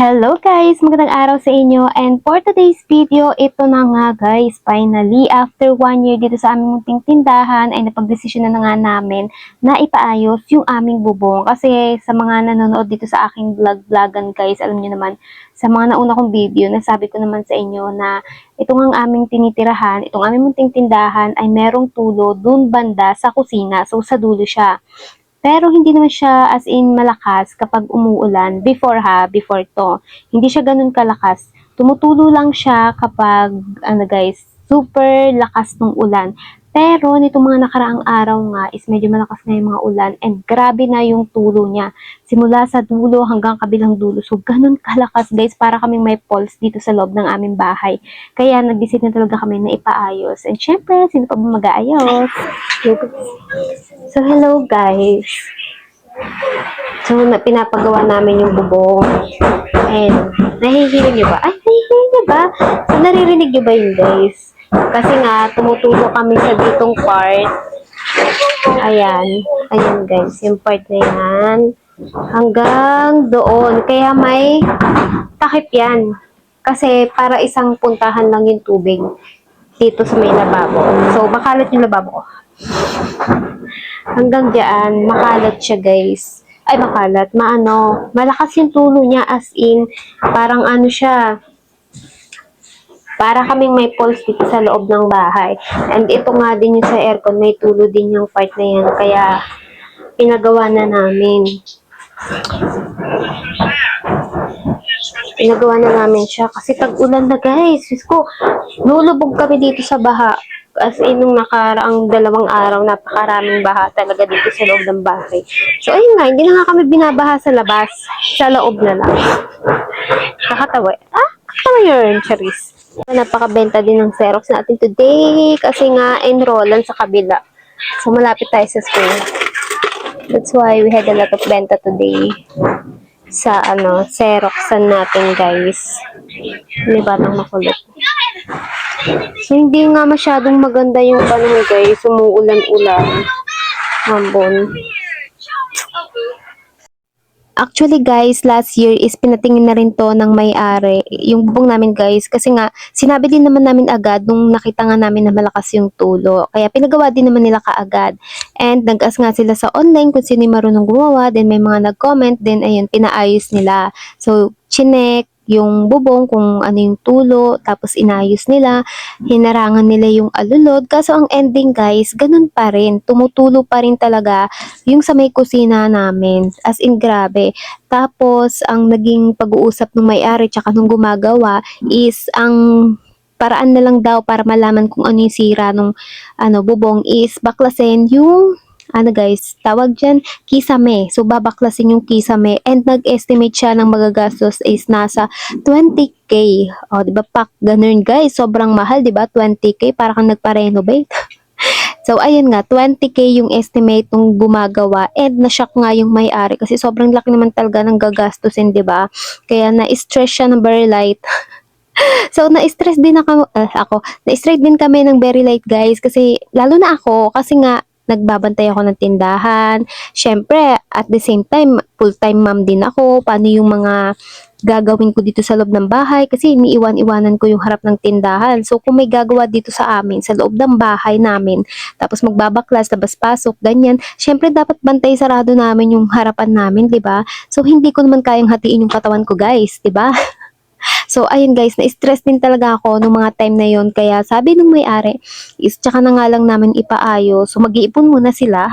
Hello guys! Magandang araw sa inyo and for today's video, ito na nga guys, finally after one year dito sa aming munting tindahan ay napagdesisyon na, na nga namin na ipaayos yung aming bubong kasi sa mga nanonood dito sa aking vlog-vlogan guys, alam niyo naman sa mga nauna kong video, nasabi ko naman sa inyo na itong ang aming tinitirahan, itong aming munting tindahan ay merong tulo dun banda sa kusina, so sa dulo siya. Pero hindi naman siya as in malakas kapag umuulan. Before ha, before to. Hindi siya ganun kalakas. Tumutulo lang siya kapag, ano guys, super lakas ng ulan. Pero nitong mga nakaraang araw nga is medyo malakas na yung mga ulan and grabe na yung tulo niya. Simula sa dulo hanggang kabilang dulo. So ganun kalakas guys para kaming may pulse dito sa loob ng aming bahay. Kaya nag-decide na talaga kami na ipaayos. And syempre, sino pa ba mag-aayos? So, hello guys. So, na, pinapagawa namin yung bubong. And, nahihinig niyo ba? Ay, nahihinig niyo ba? So, naririnig niyo ba yun guys? Kasi nga, tumutulo kami sa ditong part. Ayan. Ayan guys, yung part na yan. Hanggang doon. Kaya may takip yan. Kasi para isang puntahan lang yung tubig dito sa may lababo. So, makalat yung lababo ko. Hanggang diyan, makalat siya guys. Ay, makalat. Maano, malakas yung tulo niya as in, parang ano siya, para kaming may pulse dito sa loob ng bahay. And ito nga din yung sa aircon, may tulo din yung part na yan. Kaya, pinagawa na namin. Pinagawa na namin siya. Kasi pag ulan na guys, Diyos ko, lulubog kami dito sa baha. As in, nung nakaraang dalawang araw, napakaraming baha talaga dito sa loob ng bahay. So, ayun nga, hindi na nga kami binabaha sa labas. Sa loob na lang. Nakatawa. Ah, kakatawa yun, Charis. Napakabenta din ng Xerox natin today kasi nga enrollan sa kabila. So, malapit tayo sa school. That's why we had a lot of benta today sa ano, Xeroxan natin, guys. May batang makulit. So, hindi nga masyadong maganda yung panahon, guys. Umuulan-ulan. Hambon. Actually guys, last year is pinatingin na rin to ng may-ari, yung bubong namin guys, kasi nga sinabi din naman namin agad nung nakita nga namin na malakas yung tulo. Kaya pinagawa din naman nila kaagad. And nag-as nga sila sa online kung sino yung marunong gumawa, then may mga nag-comment, then ayun, pinaayos nila. So, chinek, yung bubong, kung ano yung tulo, tapos inayos nila, hinarangan nila yung alulod. Kaso ang ending guys, ganun pa rin. Tumutulo pa rin talaga yung sa may kusina namin. As in, grabe. Tapos, ang naging pag-uusap ng may-ari tsaka nung gumagawa is ang paraan na lang daw para malaman kung ano yung sira nung ano, bubong is baklasin yung ano guys, tawag dyan, kisame. So, babaklasin yung kisame and nag-estimate siya ng magagastos is nasa 20k. O, di ba, pak, ganun guys, sobrang mahal, di ba, 20k, para kang nagpa-renovate. So, ayun nga, 20k yung estimate nung gumagawa and na-shock nga yung may-ari kasi sobrang laki naman talaga ng gagastusin, di ba? Kaya na-stress siya ng very light. so, na-stress din ako, eh, ako, na-stress din kami ng very light guys kasi, lalo na ako, kasi nga, nagbabantay ako ng tindahan. Siyempre, at the same time, full-time mom din ako. Paano yung mga gagawin ko dito sa loob ng bahay kasi iniiwan-iwanan ko yung harap ng tindahan. So, kung may gagawa dito sa amin, sa loob ng bahay namin, tapos magbabaklas, labas-pasok, ganyan, syempre dapat bantay sarado namin yung harapan namin, di ba? So, hindi ko naman kayang hatiin yung katawan ko, guys, di ba? So, ayun guys, na-stress din talaga ako nung mga time na yon Kaya sabi nung may-ari, is tsaka na nga lang namin ipaayos. So, mag-iipon muna sila.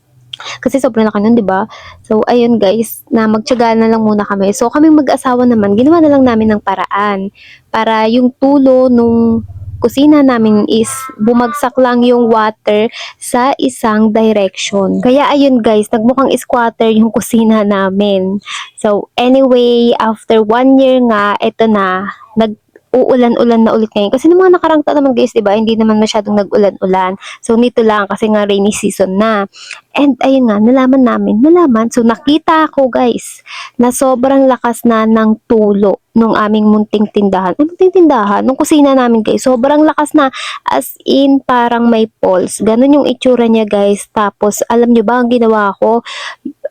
Kasi sobrang laki nun, di ba? So, ayun guys, na magtyaga na lang muna kami. So, kaming mag-asawa naman, ginawa na lang namin ng paraan. Para yung tulo nung kusina namin is bumagsak lang yung water sa isang direction. Kaya ayun guys, nagmukhang squatter yung kusina namin. So anyway, after one year nga, eto na, nag uulan-ulan na ulit ngayon. Kasi nung mga nakarang taon naman guys, di ba, hindi naman masyadong nag-ulan-ulan. So, nito lang kasi nga rainy season na. And ayun nga, nalaman namin, nalaman. So, nakita ko guys, na sobrang lakas na ng tulo nung aming munting tindahan. Ay, munting tindahan? Nung kusina namin guys, sobrang lakas na. As in, parang may pulse. Ganon yung itsura niya guys. Tapos, alam nyo ba, ang ginawa ko,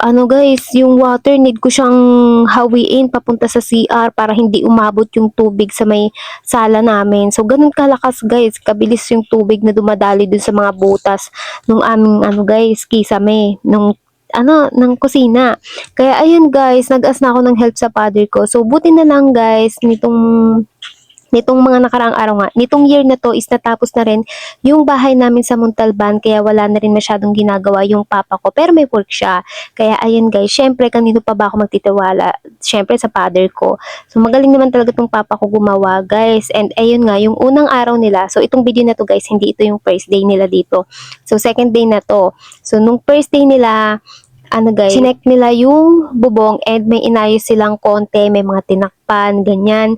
ano guys, yung water need ko siyang hawiin papunta sa CR para hindi umabot yung tubig sa may sala namin. So ganun kalakas guys, kabilis yung tubig na dumadali dun sa mga butas nung aming ano guys, kisame, nung ano, ng kusina. Kaya ayun guys, nag-as na ako ng help sa father ko. So buti na lang guys, nitong nitong mga nakaraang araw nga, nitong year na to is natapos na rin yung bahay namin sa Montalban kaya wala na rin masyadong ginagawa yung papa ko pero may work siya. Kaya ayun guys, syempre kanino pa ba ako magtitiwala? Syempre sa father ko. So magaling naman talaga tong papa ko gumawa guys. And ayun nga, yung unang araw nila, so itong video na to guys, hindi ito yung first day nila dito. So second day na to. So nung first day nila, ano guys, chinek nila yung bubong and may inayos silang konti, may mga tinakpan, ganyan.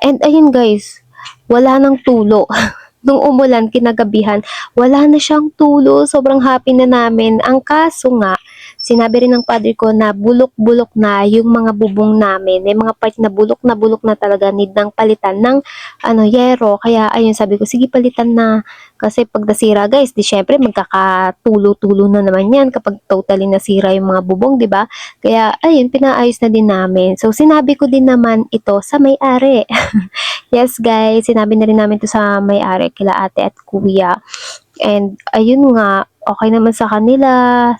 And ayun guys, wala nang tulo. Nung umulan, kinagabihan, wala na siyang tulo. Sobrang happy na namin. Ang kaso nga, sinabi rin ng father ko na bulok-bulok na yung mga bubong namin. May mga part na bulok na bulok na talaga need ng palitan ng ano, yero. Kaya ayun, sabi ko, sige palitan na. Kasi pag nasira guys, di syempre magkakatulo-tulo na naman yan kapag totally nasira yung mga bubong, di ba? Kaya ayun, pinaayos na din namin. So sinabi ko din naman ito sa may-ari. yes guys, sinabi na rin namin to sa may-ari, kila ate at kuya. And ayun nga, okay naman sa kanila.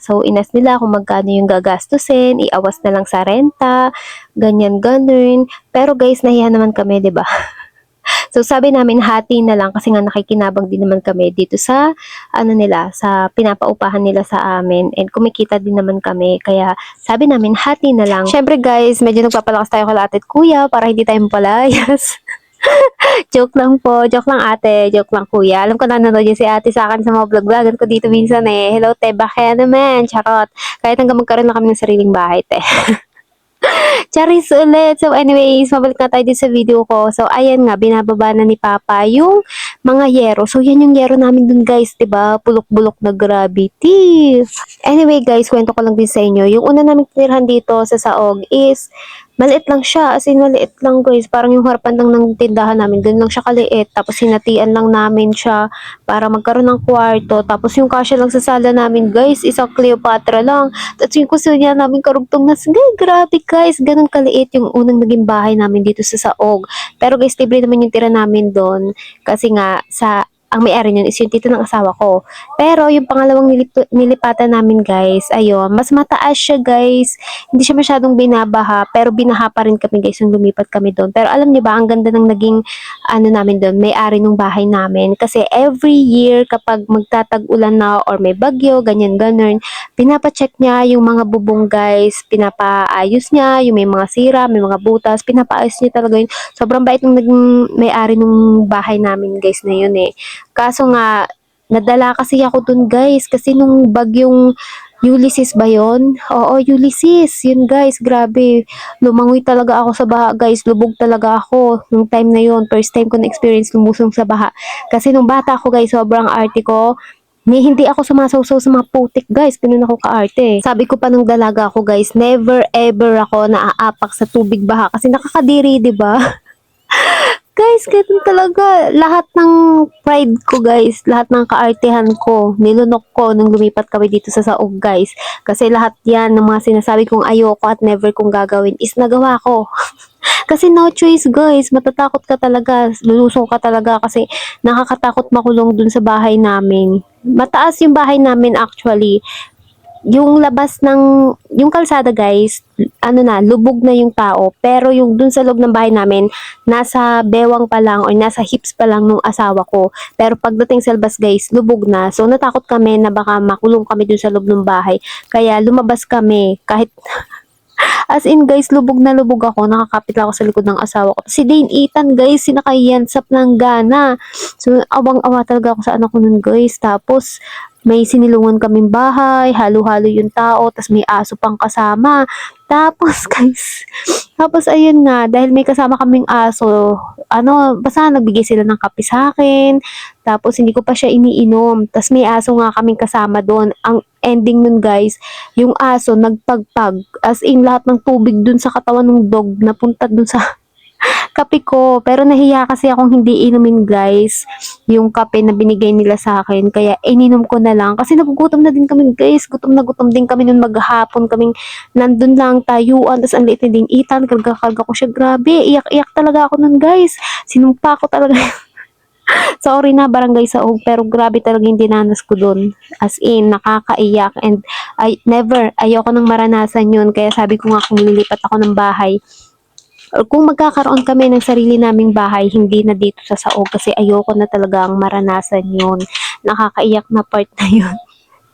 So inas nila kung magkano yung gagastusin, iawas na lang sa renta, ganyan ganun. Pero guys, nahiya naman kami, 'di ba? So sabi namin hati na lang kasi nga nakikinabang din naman kami dito sa ano nila, sa pinapaupahan nila sa amin and kumikita din naman kami. Kaya sabi namin hati na lang. Syempre guys, medyo nagpapalakas tayo at kuya para hindi tayo mapalayas. joke lang po, joke lang ate, joke lang kuya. Alam ko na nanonood yun si ate sa akin sa mga vlog-vlogan ko dito minsan eh. Hello te, bakit naman? Charot. Kahit hanggang magkaroon na kami ng sariling bahay te. Charis ulit. So anyways, mabalik na tayo din sa video ko. So ayan nga, binababa na ni Papa yung mga yero. So yan yung yero namin dun guys, ba? Bulok-bulok na gravity. Anyway guys, kwento ko lang din sa inyo. Yung una namin tinirhan dito sa Saog is maliit lang siya. As in, maliit lang guys. Parang yung harapan lang ng tindahan namin. Doon lang siya kaliit. Tapos sinatian lang namin siya para magkaroon ng kwarto. Tapos yung kasya lang sa sala namin guys, isang Cleopatra lang. Tapos yung kusina namin karugtong na, Gay, grabe guys. Ganun kaliit yung unang naging bahay namin dito sa Saog. Pero guys, libre naman yung tira namin doon. Kasi nga, sa ang may-ari nun is yung tito ng asawa ko. Pero yung pangalawang nilip- nilipatan namin guys, ayun, mas mataas siya guys. Hindi siya masyadong binabaha, pero binaha pa rin kami guys nung lumipat kami doon. Pero alam niyo ba, ang ganda ng naging ano namin doon, may-ari ng bahay namin. Kasi every year kapag magtatag-ulan na or may bagyo, ganyan ganun, pinapacheck niya yung mga bubong guys, pinapaayos niya, yung may mga sira, may mga butas, pinapaayos niya talaga yun. Sobrang bait ng naging may-ari ng bahay namin guys na yun eh. Kaso nga, nadala kasi ako dun guys. Kasi nung bagyong Ulysses ba yon? Oo, Ulysses. Yun guys, grabe. Lumangoy talaga ako sa baha guys. Lubog talaga ako nung time na yon. First time ko na-experience lumusong sa baha. Kasi nung bata ako guys, sobrang arte ko. Ni hindi ako sumasawsaw sa mga putik guys, ganun ako kaarte. Sabi ko pa nung dalaga ako guys, never ever ako naaapak sa tubig baha kasi nakakadiri, 'di ba? guys, ganun talaga. Lahat ng pride ko, guys, lahat ng kaartehan ko, nilunok ko nung lumipat kami dito sa Saog, guys. Kasi lahat yan ng mga sinasabi kong ayoko at never kong gagawin is nagawa ko. kasi no choice, guys. Matatakot ka talaga. Lulusong ka talaga kasi nakakatakot makulong dun sa bahay namin. Mataas yung bahay namin actually yung labas ng, yung kalsada guys, ano na, lubog na yung tao. Pero yung dun sa loob ng bahay namin, nasa bewang pa lang or nasa hips pa lang nung asawa ko. Pero pagdating sa labas guys, lubog na. So natakot kami na baka makulong kami dun sa loob ng bahay. Kaya lumabas kami kahit As in guys, lubog na lubog ako. Nakakapit lang ako sa likod ng asawa ko. Si Dane Ethan guys, sinakayansap ng gana. So, awang-awa talaga ako sa anak ko nun guys. Tapos, may sinilungan kaming bahay, halo-halo yung tao, tapos may aso pang kasama. Tapos, guys, tapos ayun nga, dahil may kasama kaming aso, ano, basta nagbigay sila ng kape sa akin, tapos hindi ko pa siya iniinom, tapos may aso nga kaming kasama doon. Ang ending nun guys, yung aso nagpagpag, as in lahat ng tubig dun sa katawan ng dog, napunta dun sa kape ko. Pero nahiya kasi akong hindi inumin guys yung kape na binigay nila sa akin. Kaya ininom ko na lang. Kasi nagugutom na din kami guys. Gutom na gutom din kami nun maghapon. Kaming nandun lang tayuan. Tapos ang liit na din itan. Karga-karga ko siya. Grabe. Iyak-iyak talaga ako nun guys. Sinumpa ko talaga. Sorry na barangay sa og pero grabe talaga yung dinanas ko doon. As in, nakakaiyak and I never, ayoko nang maranasan yun. Kaya sabi ko nga kung lilipat ako ng bahay, kung magkakaroon kami ng sarili naming bahay, hindi na dito sa Saog kasi ayoko na talagang maranasan yun. Nakakaiyak na part na yun.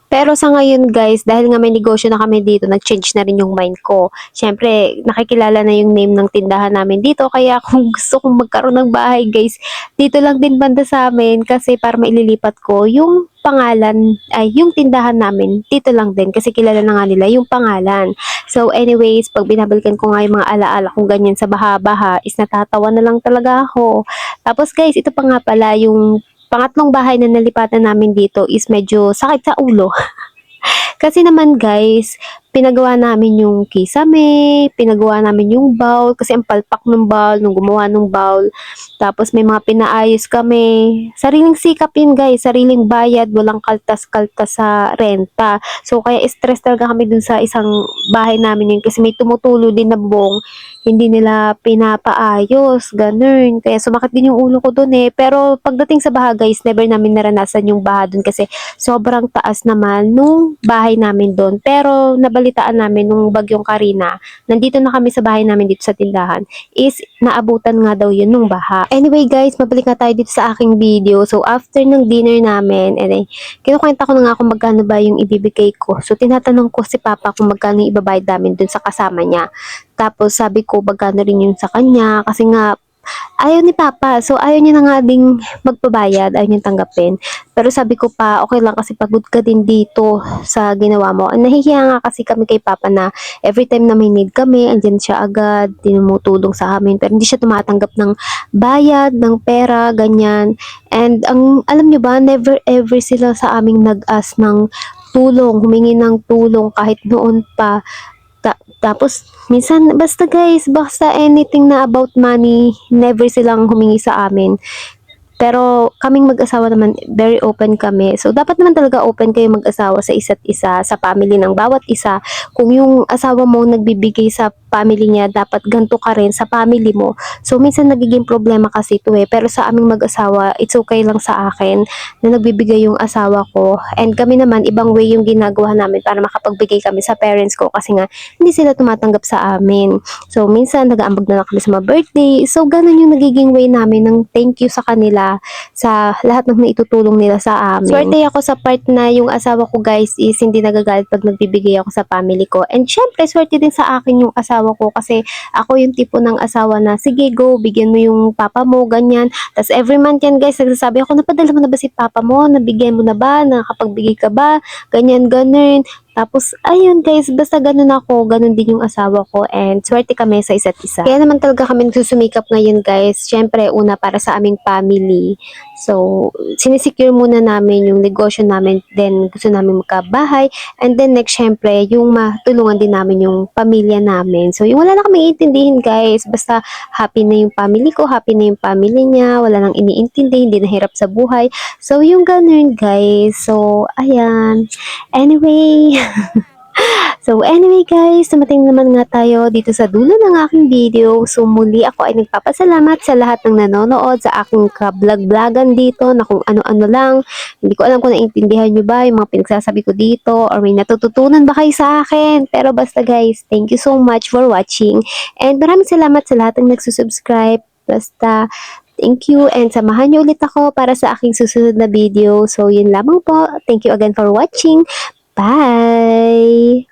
Pero sa ngayon guys, dahil nga may negosyo na kami dito, nag-change na rin yung mind ko. Siyempre, nakikilala na yung name ng tindahan namin dito. Kaya kung gusto kong magkaroon ng bahay guys, dito lang din banda sa amin kasi para maililipat ko yung pangalan, ay yung tindahan namin, dito lang din kasi kilala na nga nila yung pangalan. So anyways, pag binabalikan ko nga yung mga alaala kong ganyan sa baha-baha, is natatawa na lang talaga ako. Tapos guys, ito pa nga pala yung pangatlong bahay na nalipatan namin dito is medyo sakit sa ulo. Kasi naman guys, pinagawa namin yung kisame, pinagawa namin yung bowl, kasi ang palpak ng bowl, nung gumawa ng bowl. Tapos may mga pinaayos kami. Sariling sikap yun guys, sariling bayad, walang kaltas-kaltas sa renta. So kaya stress talaga kami dun sa isang bahay namin yun kasi may tumutulo din na buong hindi nila pinapaayos, ganun. Kaya sumakit din yung ulo ko dun eh. Pero pagdating sa baha guys, never namin naranasan yung baha dun kasi sobrang taas naman nung bahay namin dun. Pero nabalitaan namin nung bagyong Karina, nandito na kami sa bahay namin dito sa tindahan, is naabutan nga daw yun nung baha. Anyway guys, mabalik na tayo dito sa aking video. So after ng dinner namin, and eh, kinukwenta ko na nga kung magkano ba yung ibibigay ko. So tinatanong ko si Papa kung magkano yung ibabayad namin dun sa kasama niya. Tapos sabi ko magkano rin yun sa kanya kasi nga ayaw ni Papa. So ayaw niya na nga ding magpabayad, ayaw niya tanggapin. Pero sabi ko pa, okay lang kasi pagod ka din dito sa ginawa mo. Nahihiya nga kasi kami kay Papa na every time na may need kami, andyan siya agad, tinumutulong sa amin. Pero hindi siya tumatanggap ng bayad, ng pera, ganyan. And ang alam niyo ba, never ever sila sa aming nag-ask ng tulong, humingi ng tulong kahit noon pa. Ta- tapos, minsan, basta guys, basta anything na about money, never silang humingi sa amin. Pero kaming mag-asawa naman, very open kami. So, dapat naman talaga open kayo mag-asawa sa isa't isa, sa family ng bawat isa. Kung yung asawa mo nagbibigay sa family niya, dapat ganto ka rin sa family mo. So, minsan nagiging problema kasi ito eh. Pero sa aming mag-asawa, it's okay lang sa akin na nagbibigay yung asawa ko. And kami naman, ibang way yung ginagawa namin para makapagbigay kami sa parents ko kasi nga, hindi sila tumatanggap sa amin. So, minsan nag-aambag na lang kami sa mga birthday. So, ganun yung nagiging way namin ng thank you sa kanila sa lahat ng naitutulong nila sa amin. Swerte ako sa part na yung asawa ko guys is hindi nagagalit pag nagbibigay ako sa family ko. And syempre, swerte din sa akin yung asawa ko kasi ako yung tipo ng asawa na sige go, bigyan mo yung papa mo, ganyan. Tapos every month yan guys, nagsasabi ako, napadala mo na ba si papa mo? Nabigyan mo na ba? Nakapagbigay ka ba? Ganyan, ganun. Tapos, ayun guys, basta ganun ako, ganun din yung asawa ko and swerte kami sa isa't isa. Kaya naman talaga kami nagsusumikap ngayon guys. Syempre, una para sa aming family. So, sinisecure muna namin yung negosyo namin, then gusto namin magkabahay, and then next, syempre, yung matulungan din namin yung pamilya namin. So, yung wala na kami intindihin guys, basta happy na yung family ko, happy na yung family niya, wala nang iniintindi, hindi nahirap sa buhay. So, yung ganun guys. So, ayan. Anyway, So anyway guys, dumating naman nga tayo dito sa dulo ng aking video. So muli ako ay nagpapasalamat sa lahat ng nanonood sa aking ka-vlog-vlogan dito na kung ano-ano lang. Hindi ko alam kung naintindihan nyo ba yung mga pinagsasabi ko dito or may natututunan ba kayo sa akin. Pero basta guys, thank you so much for watching. And maraming salamat sa lahat ng nagsusubscribe. Basta Thank you and samahan niyo ulit ako para sa aking susunod na video. So yun lamang po. Thank you again for watching. Bye!